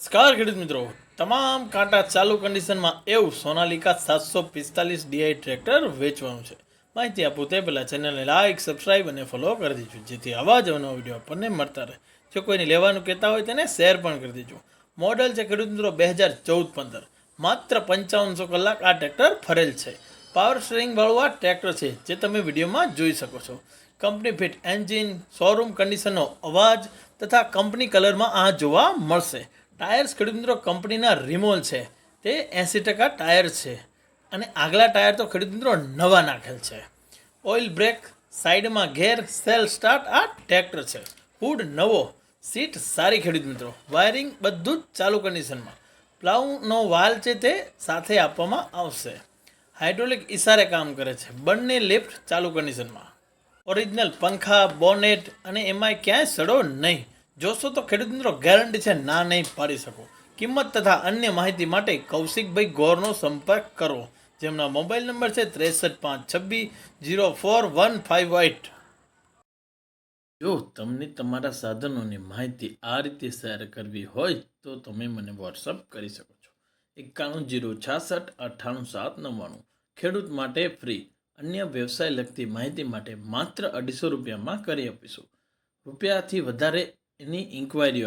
નમસ્કાર ખેડૂત મિત્રો. તમામ કાંટા ચાલુ કન્ડિશનમાં એવું સોનાલિકા સાતસો પિસ્તાલીસ ડીઆઈ ટ્રેક્ટર વેચવાનું છે. માહિતી આપું તે પહેલાં ચેનલને લાઇક સબસ્ક્રાઇબ અને ફોલો કરી દેજો. જેથી આવા જ અવનવા વીડિયો આપણને મળતા રહે. જો કોઈને લેવાનું કહેતા હોય તેને શેર પણ કરી દેજો. મોડલ છે ખેડૂત મિત્રો બે હજાર ચૌદ પંદર. માત્ર પંચાવનસો કલાક આ ટ્રેક્ટર ફરેલ છે. પાવર સ્ટેરિંગ વાળું આ ટ્રેક્ટર છે જે તમે વિડીયોમાં જોઈ શકો છો. કંપની ફિટ એન્જિન શોરૂમ કન્ડિશનનો અવાજ તથા કંપની કલરમાં આ જોવા મળશે. ટાયર્સ ખેડૂત મિત્રો કંપનીના રિમોલ છે. તે એંસી ટકા ટાયર છે અને આગલા ટાયર તો ખેડૂત મિત્રો નવા નાખેલ છે. ઓઇલ બ્રેક, સાઈડમાં ઘેર સેલ સ્ટાર્ટ, આ ટ્રેક્ટર છે. હુડ નવો, સીટ સારી ખેડૂત મિત્રો. વાયરિંગ બધું જ ચાલુ કન્ડિશનમાં. પ્લાઉનો વાલ છે તે સાથે આપવામાં આવશે. હાઇડ્રોલિક ઇશારે કામ કરે છે. બંને લિફ્ટ ચાલુ કન્ડિશનમાં. ઓરિજિનલ પંખા, બોનેટ અને એમાંય ક્યાંય સડો નહીં. જોશો તો ખેડૂત મિત્રો ગેરંટી છે, ના નહીં પાડી શકો. કિંમત તથા અન્ય માહિતી માટે કૌશિકભાઈ ગોરનો સંપર્ક કરો. જેમના મોબાઈલ નંબર છે ત્રેસઠ પાંચ છવ્વીસ zero four one five eight. જો તમને તમારા સાધનોની માહિતી આ રીતે શેર કરવી હોય તો તમે મને વોટ્સઅપ કરી શકો છો. એકાણું જીરો છાસઠ અઠ્ઠાણું સાત નવ્વાણું. ખેડૂત માટે ફ્રી અન્ય વ્યવસાય લગતી માહિતી માટે માત્ર અઢીસો રૂપિયામાં કરી આપીશું. રૂપિયાથી વધારે any inquiry